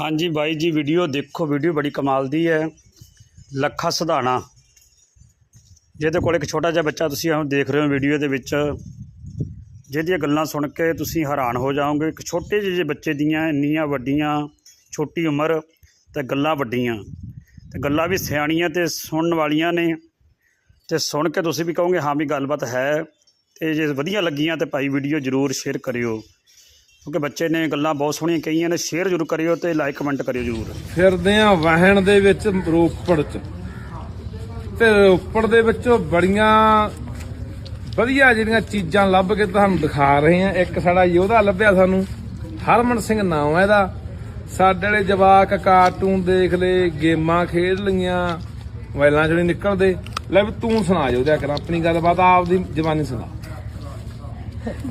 ਹਾਂਜੀ ਬਾਈ ਜੀ ਵੀਡੀਓ ਦੇਖੋ ਵੀਡੀਓ ਬੜੀ ਕਮਾਲ ਦੀ ਹੈ। ਲੱਖਾ ਸਧਾਣਾ। ਜਿਹਦੇ ਕੋਲ ਇੱਕ ਛੋਟਾ ਜਿਹਾ ਬੱਚਾ ਤੁਸੀਂ ਹੁਣ ਦੇਖ ਰਹੇ ਹੋ ਵੀਡੀਓ ਦੇ ਵਿੱਚ। ਜਿਹਦੀਆਂ ਗੱਲਾਂ ਸੁਣ ਕੇ ਤੁਸੀਂ ਹੈਰਾਨ ਹੋ ਜਾਓਗੇ। ਇੱਕ ਛੋਟੇ ਜਿਹੇ ਬੱਚੇ ਦੀਆਂ ਇੰਨੀਆਂ ਵੱਡੀਆਂ, ਛੋਟੀ ਉਮਰ ਤੇ ਗੱਲਾਂ ਵੱਡੀਆਂ। ਤੇ ਗੱਲਾਂ ਵੀ ਸਿਆਣੀਆਂ ਤੇ ਸੁਣਨ ਵਾਲੀਆਂ ਨੇ। ਤੇ ਸੁਣ ਕੇ ਤੁਸੀਂ ਵੀ ਕਹੋਗੇ, ਹਾਂ ਵੀ ਗੱਲਬਾਤ ਹੈ। ਤੇ ਜੇ ਵਧੀਆ ਲੱਗੀਆਂ ਤੇ ਭਾਈ ਵੀਡੀਓ ਜ਼ਰੂਰ ਸ਼ੇਅਰ ਕਰਿਓ। ਕਿਉਂਕਿ ਬੱਚੇ ਨੇ ਗੱਲਾਂ ਬਹੁਤ ਸੋਹਣੀਆਂ ਕਹੀਆਂ ਨੇ ਸ਼ੇਅਰ ਜ਼ਰੂਰ ਕਰਿਓ ਤੇ ਲਾਈਕ ਕਮੈਂਟ ਕਰਿਓ ਜ਼ਰੂਰ। ਫਿਰਦੇ ਆ ਵਾਹਣ ਦੇ ਵਿੱਚ ਰੋਪੜ ਚ। ਤੇ ਰੋਪੜ ਦੇ ਵਿੱਚੋਂ ਬੜੀਆਂ ਵਧੀਆ ਜਿਹੜੀਆਂ ਚੀਜ਼ਾਂ ਲੱਭ ਕੇ ਤੁਹਾਨੂੰ ਦਿਖਾ ਰਹੇ ਆ ਇੱਕ ਸਾਡਾ ਯੋਧਾ ਲੱਭਿਆ ਸਾਨੂੰ, ਹਰਮਨ ਸਿੰਘ ਨਾਮ ਹੈ ਇਹਦਾ। ਸਾਡੇ ਵਾਲੇ ਜਵਾਕ ਕਾਰਟੂਨ ਦੇਖ ਲਏ, ਗੇਮਾਂ ਖੇਡ ਲਈਆਂ ਮੋਬਾਈਲਾਂ ਚੋਂ ਨਿਕਲਦੇ। ਲੈ ਵੀ ਤੂੰ ਸੁਣਾ ਜੋ ਉਹਦਾ ਕਰ, ਆਪਣੀ ਗੱਲਬਾਤ ਆਪਦੀ ਜ਼ਬਾਨੀ ਸੁਣਾ।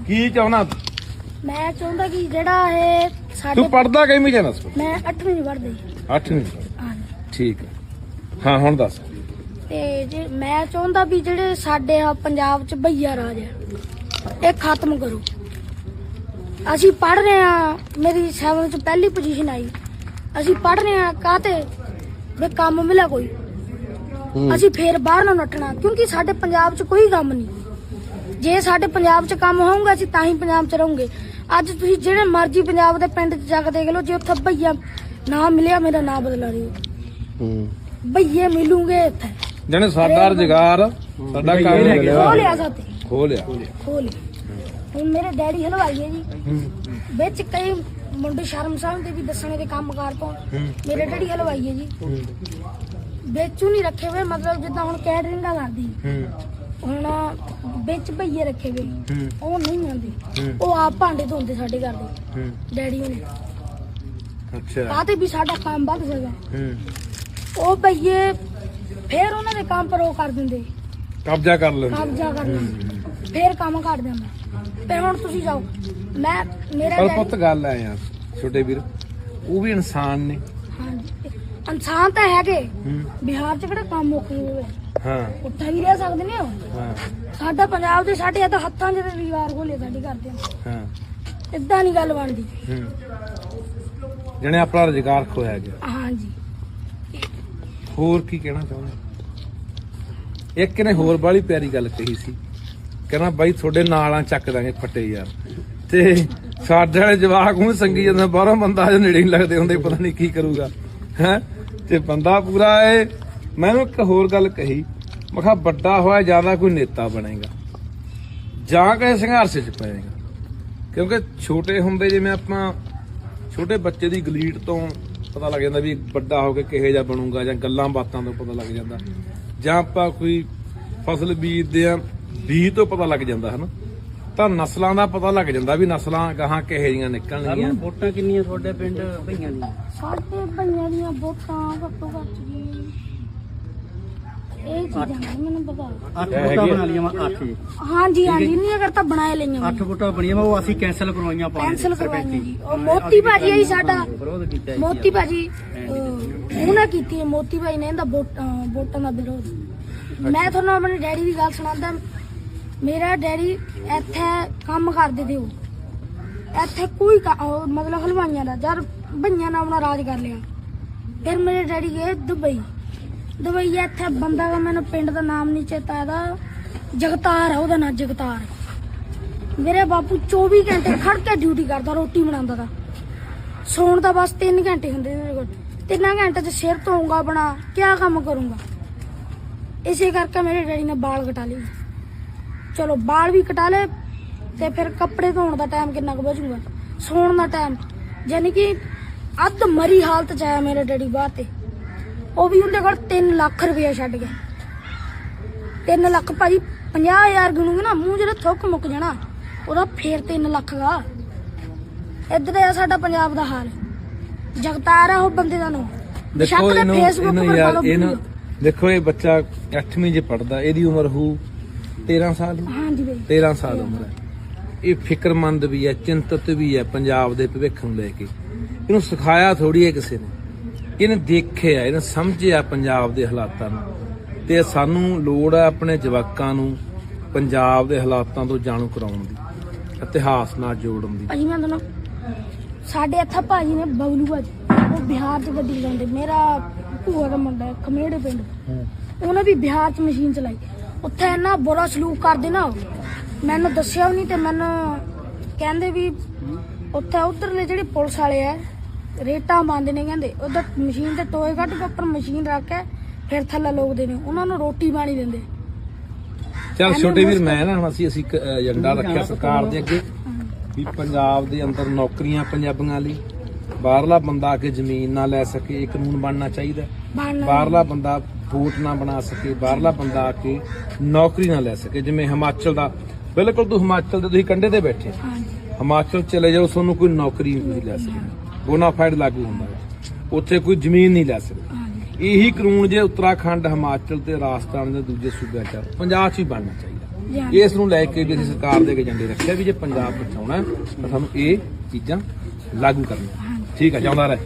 ਕੀ ਚਾਹਣਾ ਮੈਂ ਚਾਹੁੰਦਾ ਕਿ ਜਿਹੜਾ ਇਹ ਸਾਡੇ ਤੂੰ ਪੜਦਾ ਕਿਵੇਂ ਜਾਣਾ ਮੈਂ 8ਵੀਂ ਚ ਪੜ੍ਹਦੀ। 8ਵੀਂ ਹਾਂਜੀ। ਠੀਕ ਹੈ। ਹਾਂ ਹੁਣ ਦੱਸ। ਤੇ ਜੇ ਮੈਂ ਚਾਹੁੰਦਾ ਵੀ ਜਿਹੜੇ ਸਾਡੇ ਆ ਪੰਜਾਬ ਚ ਭਈਆ ਰਾਜ ਹੈ ਇਹ ਖਤਮ ਕਰੋ। ਅਸੀਂ ਪੜ ਰਹੇ ਆ ਮੇਰੀ 7 ਚ ਪਹਿਲੀ ਪੋਜੀਸ਼ਨ ਆਈ। ਅਸੀਂ ਪੜ ਰਹੇ ਆ ਕਾਤੇ ਵੀ ਕੰਮ ਮਿਲਿਆ ਕੋਈ। ਅਸੀਂ ਫੇਰ ਬਾਹਰ ਨੂੰ ਨੱਠਣਾ ਕਿਉਂਕਿ ਸਾਡੇ ਪੰਜਾਬ ਚ ਕੋਈ ਕੰਮ ਨਹੀਂ। ਜੇ ਸਾਡੇ ਪੰਜਾਬ ਚ ਕੰਮ ਹੋਊਗਾ ਅਸੀਂ ਤਾਂ ਹੀ ਪੰਜਾਬ ਚ ਰਹੋਗੇ। ਅੱਜ ਤੁਸੀਂ ਜਿਹੜੇ ਮਰਜ਼ੀ ਪੰਜਾਬ ਦੇ ਪਿੰਡ ਚ ਜਾ ਕੇ ਦੇਖ ਲਓ ਜੇ ਉੱਥੇ ਭਈਆ ਨਾ ਮਿਲਿਆ ਮੇਰਾ ਨਾਂ ਬਦਲਾ ਦਿਓ ਹੂੰ। ਭਈਏ ਮਿਲੂਗੇ ਇੱਥੇ। ਜਣੇ ਸਾਡਾ ਰੁਜ਼ਗਾਰ ਸਾਡਾ ਕੰਮ ਖੋ ਲਿਆ ਸਾਤੇ ਖੋ ਲਿਆ ਖੋ ਲਿਆ ਹੁਣ ਮੇਰੇ ਡੈਡੀ ਹਲਵਾਈ ਹੈ ਜੀ। ਵਿੱਚ ਕਈ ਮੁੰਡੇ ਸ਼ਰਮਸਾਰ ਦੇ ਵੀ ਦੱਸਣੇ ਦੇ ਕੰਮ ਕਾਰ ਤੋਂ ਮੇਰੇ ਡੈਡੀ ਹਲਵਾਈ ਹੈ ਜੀ। ਵਿੱਚੋਂ ਨਹੀਂ ਰੱਖੇ ਹੋਏ ਮਤਲਬ ਜਿੱਦਾਂ ਹੁਣ ਕੈਟਰਿੰਗਾਂ ਕਰਦੀ ਹੁਣ ਵਿੱਚ ਭਈਏ ਰੱਖੇ ਹੋਏ ਉਹ ਨਹੀਂ ਆਉਂਦੇ। ਉਹ ਆਪ ਭਾਂਡੇ ਧੋਂਦੇ ਸਾਡੇ ਘਰ ਦੇ। ਡੈਡੀ ਹੁਣੇ। ਅੱਛਾ। ਕਾਹਤੇ ਵੀ ਸਾਡਾ ਕੰਮ ਵੱਧ ਸਕਦਾ। ਉਹ ਭਈਏ ਫੇਰ ਉਹਨਾਂ ਦੇ ਕੰਮ ਪਰ ਉਹ ਕਰ ਦਿੰਦੇ। ਕਬਜ਼ਾ ਕਰ ਲੈਂਦੇ। ਕਬਜ਼ਾ ਕਰਨਾ ਫੇਰ ਕੰਮ ਕਰ ਦਿੰਦਾ ਤੇ ਹੁਣ ਤੁਸੀਂ ਜਾਓ। ਮੈਂ ਮੇਰਾ ਪਰ ਪੁੱਤ ਗੱਲ ਆ ਯਾਰ ਛੋਟੇ ਵੀਰ। ਉਹ ਵੀ ਇਨਸਾਨ ਨੇ। ਹਾਂਜੀ। ਇਨਸਾਨ ਤਾਂ ਹੈਗੇ। ਬਿਹਾਰ ਚ ਕਿਹੜਾ ਕੰਮ ਮੁੱਕ ਹੋਵੇ। ਹਾਂ। ਉੱਥੇ ਵੀ ਰਹਿ ਸਕਦੇ ਨੇ ਉਹ। ਹਾਂ। ਸਾਡਾ ਪੰਜਾਬ ਦੇ ਸਾਡੇ ਇੱਥੇ ਹੱਥਾਂ 'ਚ ਤੇ ਦੀਵਾਰ ਸਾਡੇ ਕਰਦੇ ਹਾਂ। ਇਦਾਂ ਨਹੀਂ ਗੱਲ ਬਣਦੀ। ਜਣੇ ਆਪਣਾ ਰੁਜ਼ਗਾਰ ਖੋਇਆ ਗਿਆ ਹਾਂਜੀ। ਹੋਰ ਕੀ ਕਹਿਣਾ ਚਾਹੁੰਦੇ? ਇੱਕ ਨੇ ਹੋਰ ਬਾਲੀ ਪਿਆਰੀ ਗੱਲ ਕਹੀ ਸੀ। ਕਹਿੰਦਾ ਬਾਈ ਤੁਹਾਡੇ ਨਾਲਾਂ ਚੱਕ ਦਾਂਗੇ ਫੱਟੇ ਯਾਰ। ਤੇ ਸਾਡੇ ਵਾਲੇ ਜਵਾਕ ਨੂੰ ਸੰਗੀ ਜਾਂਦਾ ਬਾਹਰੋਂ ਬੰਦਾ ਅਜੇ ਨੇੜੇ ਨਹੀਂ ਲੱਗਦੇ ਹੁੰਦੇ ਪਤਾ ਨਹੀਂ ਕੀ ਕਰੂਗਾ। ਹੈ? ਤੇ ਬੰਦਾ ਪੂਰਾ ਏ ਮੈਨੂੰ ਇੱਕ ਹੋਰ ਗੱਲ ਕਹੀ। ਮੈਂ ਕਿਹਾ ਵੱਡਾ ਹੋਇਆ ਜ਼ਿਆਦਾ ਕੋਈ ਨੇਤਾ ਬਣੇਗਾ। ਜਾਂ ਕਿਸੇ ਸੰਘਰਸ਼ 'ਚ ਪਏਗਾ। ਕਿਉਂਕਿ ਛੋਟੇ ਹੁੰਦੇ ਜਿਵੇਂ ਆਪਾਂ ਛੋਟੇ ਬੱਚੇ ਦੀ ਗਲੀਟ ਤੋਂ ਪਤਾ ਲੱਗ ਜਾਂਦਾ ਵੀ ਵੱਡਾ ਹੋ ਕੇ ਕਿਹੋ ਜਿਹਾ ਬਣੂਗਾ ਜਾਂ ਗੱਲਾਂ ਬਾਤਾਂ ਤੋਂ ਪਤਾ ਲੱਗ ਜਾਂਦਾ। ਜਾਂ ਆਪਾਂ ਕੋਈ ਫਸਲ ਬੀਜਦੇ ਆ ਬੀਜ ਤੋਂ ਪਤਾ ਲੱਗ ਜਾਂਦਾ ਹਨਾ? ਤਾਂ ਨਸਲਾਂ ਦਾ ਪਤਾ ਲੱਗ ਜਾਂਦਾ ਵੀ ਨਸਲਾਂ ਗਾਹਾਂ ਕਿਹੋ ਜੀਆਂ ਨਿਕਲਣਗੀਆਂ। ਵੋਟਾਂ ਕਿੰਨੀਆਂ ਤੁਹਾਡੇ ਪਿੰਡ ਭਈਆਂ ਦੀਆਂ? ਸਾਡੇ ਭਈਆਂ ਦੀਆਂ ਵੋਟਾਂ ਘੱਟੋ ਘੱਟ ਜੀ ਇਹ ਚੀਜ਼ਾਂ ਨਹੀਂ ਮੈਨੂੰ ਪਤਾ। ਅੱਠ ਵੋਟਾਂ ਬਣਾ ਲਈਆਂ ਵਾ ਅੱਠ ਜੀ ਹਾਂਜੀ ਹਾਂਜੀ ਨਹੀਂ ਅਗਰ ਤਾਂ ਬਣਾਏ ਲਈਆਂ ਅੱਠ ਵੋਟਾਂ ਬਣੀਆਂ ਵਾ ਉਹ ਅਸੀਂ ਕੈਨਸਲ ਕਰਵਾਈਆਂ ਪਾ ਕੈਂਸਲ ਕਰਵਾਈਆਂ ਜੀ। ਉਹ ਮੋਤੀ ਭਾਜੀ ਆਈ ਸਾਡਾ। ਵਿਰੋਧ ਕੀਤਾ ਜੀ ਮੋਤੀ ਭਾਜੀ ਅਹ, ਉਹਨੇ ਕੀਤੀ ਹੈ ਮੋਤੀ ਭਾਈ ਨੇ ਇਹਦਾ ਵੋਟ- ਅਹ, ਵੋਟਾਂ ਦਾ ਵਿਰੋਧ। ਮੈਂ ਤੁਹਾਨੂੰ ਆਪਣੇ ਡੈਡੀ ਦੀ ਗੱਲ ਸੁਣਾਉਂਦਾ। ਮੇਰਾ ਡੈਡੀ ਇੱਥੇ ਕੰਮ ਕਰਦੇ ਤੇ ਉਹ। ਇੱਥੇ ਕੋਈ ਕਾ- ਉਹ ਮਤਲਬ ਹਲਵਾਈਆਂ ਦਾ ਜਦ ਭਈਆਂ ਨੇ ਆਪਣਾ ਰਾਜ ਕਰ ਲਿਆ। ਫਿਰ ਮੇਰੇ ਡੈਡੀ ਗਏ ਦੁਬਈ। ਦੁਬਈ ਇੱਥੇ ਬੰਦਾ ਦਾ ਮੈਨੂੰ ਪਿੰਡ ਦਾ ਨਾਮ ਨਹੀਂ ਚੇਤਾ ਇਹਦਾ। ਜਗਤਾਰ ਆ, ਉਹਦਾ ਨਾਂ ਜਗਤਾਰ। ਮੇਰੇ ਬਾਪੂ 24 ਘੰਟੇ ਖੜ ਕੇ ਡਿਊਟੀ ਕਰਦਾ, ਰੋਟੀ ਬਣਾਉਂਦਾ ਦਾ ਸੌਣ ਦਾ ਬਸ 3 ਘੰਟੇ ਹੁੰਦੇ ਮੇਰੇ ਕੋਲ। ਤਿੰਨਾਂ ਘੰਟੇ ਚ ਸਿਰ ਧੋਊਂਗਾ ਬਣਾ ਕਿਆ ਕੰਮ ਕਰੂੰਗਾ। ਇਸੇ ਕਰਕੇ ਮੇਰੇ ਡੈਡੀ ਨੇ ਵਾਲ ਕਟਾ ਲਏ ਚਲੋ ਵਾਲ ਵੀ ਕਟਾ ਲਏ ਤੇ ਫਿਰ ਕੱਪੜੇ ਧੋਣ ਦਾ ਟਾਈਮ ਕਿੰਨਾ ਕੁ ਬਚੂਗਾ। ਸੌਣ ਦਾ ਟਾਈਮ ਯਾਨੀ ਕਿ ਅੱਧ ਮਰੀ ਹਾਲਤ ਚ ਆਇਆ ਮੇਰੇ ਡੈਡੀ ਬਾਹਰ ਤੇ। ਉਹ ਵੀ ਉਹਦੇ ਕੋਲ 3 ਲੱਖ ਰੁਪਇਆ ਛੱਡ ਗਿਆ। 3 ਲੱਖ ਭਾਜੀ 50000 ਗਿਣੂਗੇ ਨਾ ਮੂੰਹ ਜਿਹੜਾ ਥੁੱਕ ਮੁੱਕ ਜਾਣਾ ਉਹਦਾ ਫੇਰ 3 ਲੱਖ ਦਾ ਇੱਧਰ ਆ ਸਾਡਾ ਪੰਜਾਬ ਦਾ ਹਾਲ। ਜਗਤਾਰ ਆ ਉਹ ਬੰਦੇ ਦਾ ਨਾਮ। ਦੇਖੋ ਇਹਨੂੰ ਇਹਨੂੰ ਯਾਰ ਇਹਨੂੰ। ਦੇਖੋ ਇਹ ਬੱਚਾ 8ਵੀਂ 'ਚ ਪੜਦਾ ਇਹਦੀ ਉਮਰ ਹੋਊ 13 ਸਾਲ। ਹਾਂਜੀ ਬਈ। 13 ਸਾਲ ਉਮਰ ਹੈ। ਇਹ ਫਿਕਰਮੰਦ ਵੀ ਹੈ ਚਿੰਤਤ ਵੀ ਹੈ ਪੰਜਾਬ ਦੇ ਭਵਿੱਖ ਨੂੰ ਲੈ ਕੇ। ਇਹਨੂੰ ਸਿਖਾਇਆ ਥੋੜੀ ਹੈ ਕਿਸੇ ਨੇ। ਇਹਨੇ ਦੇਖਿਆ ਇਹਨੇ ਸਮਝਿਆ ਪੰਜਾਬ ਦੇ ਹਾਲਾਤਾਂ ਨੂੰ। ਤੇ ਸਾਨੂੰ ਲੋੜ ਹੈ ਆਪਣੇ ਜਵਾਕਾਂ ਨੂੰ ਪੰਜਾਬ ਦੇ ਹਾਲਾਤਾਂ ਤੋਂ ਜਾਣੂ ਕਰਾਉਣ ਦੀ ਇਤਿਹਾਸ ਨਾਲ ਜੋੜਨ ਦੀ। ਭਾਜੀ ਮੈਂ ਤੁਹਾਨੂੰ ਸਾਡੇ ਇੱਥੇ ਭਾਜੀ ਨੇ ਬਬਲੂ ਭਾਜੀ ਉਹ ਬਿਹਾਰ 'ਚ ਗੱਡੀ ਚਲਾਉਂਦੇ। ਮੇਰਾ ਭੂਆ ਦਾ ਮੁੰਡਾ ਹੈ, ਖਮੇੜੇ ਪਿੰਡ। ਉਹਨੇ ਵੀ ਬਿਹਾਰ 'ਚ ਮਸ਼ੀਨ ਚਲਾਈ। ਉੱਥੇ ਇੰਨਾ ਬੁਰਾ ਸਲੂਕ ਕਰਦੇ ਨਾ ਉਹ। ਮੈਨੂੰ ਦੱਸਿਆ ਵੀ ਨਹੀਂ ਤੇ ਮੈਨੂੰ ਕਹਿੰਦੇ ਵੀ ਉੱਥੇ ਉਧਰਲੇ ਜਿਹੜੇ ਪੁਲਿਸ ਵਾਲੇ ਆ ਰੇਟਾਂ ਮੰਨਦੇ ਨੇ ਕਹਿੰਦੇ ਉਧਰ ਮਸ਼ੀਨ ਤੇ ਟੋਏ ਕੱਢ ਕੇ ਉੱਪਰ ਮਸ਼ੀਨ ਰੱਖ ਕੇ ਫਿਰ ਥੱਲੇ ਲੋਕਦੇ ਨੇ ਉਹਨਾਂ ਨੂੰ ਰੋਟੀ ਪਾਣੀ ਦਿੰਦੇ। ਚਲ ਛੋਟੇ ਵੀਰ ਮੈਂ ਨਾ ਹੁਣ ਅਸੀਂ ਅਸੀਂ ਇੱਕ ਏਜੰਡਾ ਰੱਖਿਆ ਸਰਕਾਰ ਦੇ ਅੱਗੇ ਵੀ ਪੰਜਾਬ ਦੇ ਅੰਦਰ ਨੌਕਰੀਆਂ ਪੰਜਾਬੀਆਂ ਲਈ ਬਾਹਰਲਾ ਬੰਦਾ ਆ ਕੇ ਜ਼ਮੀਨ ਨਾ ਲੈ ਸਕੇ ਇਹ ਕਾਨੂੰਨ ਬਣਨਾ ਚਾਹੀਦਾ। ਬਾਹਰਲਾ ਬੰਦਾ ਵੋਟ ਨਾ ਬਣਾ ਸਕੇ ਬਾਹਰਲਾ ਬੰਦਾ ਆ ਕੇ ਨੌਕਰੀ ਨਾ ਲੈ ਸਕੇ ਜਿਵੇਂ ਹਿਮਾਚਲ ਦਾ ਬਿਲਕੁਲ ਤੂੰ ਹਿਮਾਚਲ ਦੇ ਤੁਸੀਂ ਕੰਢੇ ਤੇ ਬੈਠੇ। ਹਿਮਾਚਲ ਚਲੇ ਜਾਓ ਤੁਹਾਨੂੰ ਕੋਈ ਨੌਕਰੀ ਨਹੀਂ ਤੁਸੀਂ ਲੈ ਸਕਦੇ। ਬੋਨਾਫਾਈਡ ਲਾਗੂ ਹੁੰਦਾ ਹੈ। ਉੱਥੇ ਕੋਈ ਜ਼ਮੀਨ ਨਹੀਂ ਲੈ ਸਕਦੇ। ਇਹੀ ਕਾਨੂੰਨ ਜੇ ਉੱਤਰਾਖੰਡ ਹਿਮਾਚਲ ਤੇ ਰਾਜਸਥਾਨ ਦੇ ਦੂਜੇ ਸੂਬਿਆਂ ਚ ਪੰਜਾਬ 'ਚ ਹੀ ਬਣਨਾ ਚਾਹੀਦਾ। ਇਸ ਨੂੰ ਲੈ ਕੇ ਵੀ ਅਸੀਂ ਸਰਕਾਰ ਦੇ ਏਜੰਡੇ ਰੱਖਿਆ ਵੀ ਜੇ ਪੰਜਾਬ ਬਚਾਉਣਾ ਤਾਂ ਸਾਨੂੰ ਇਹ ਚੀਜ਼ਾਂ ਲਾਗੂ ਕਰਨੀਆਂ। ਠੀਕ ਹੈ ਚਾਹੁੰਦਾ ਰਹੇ।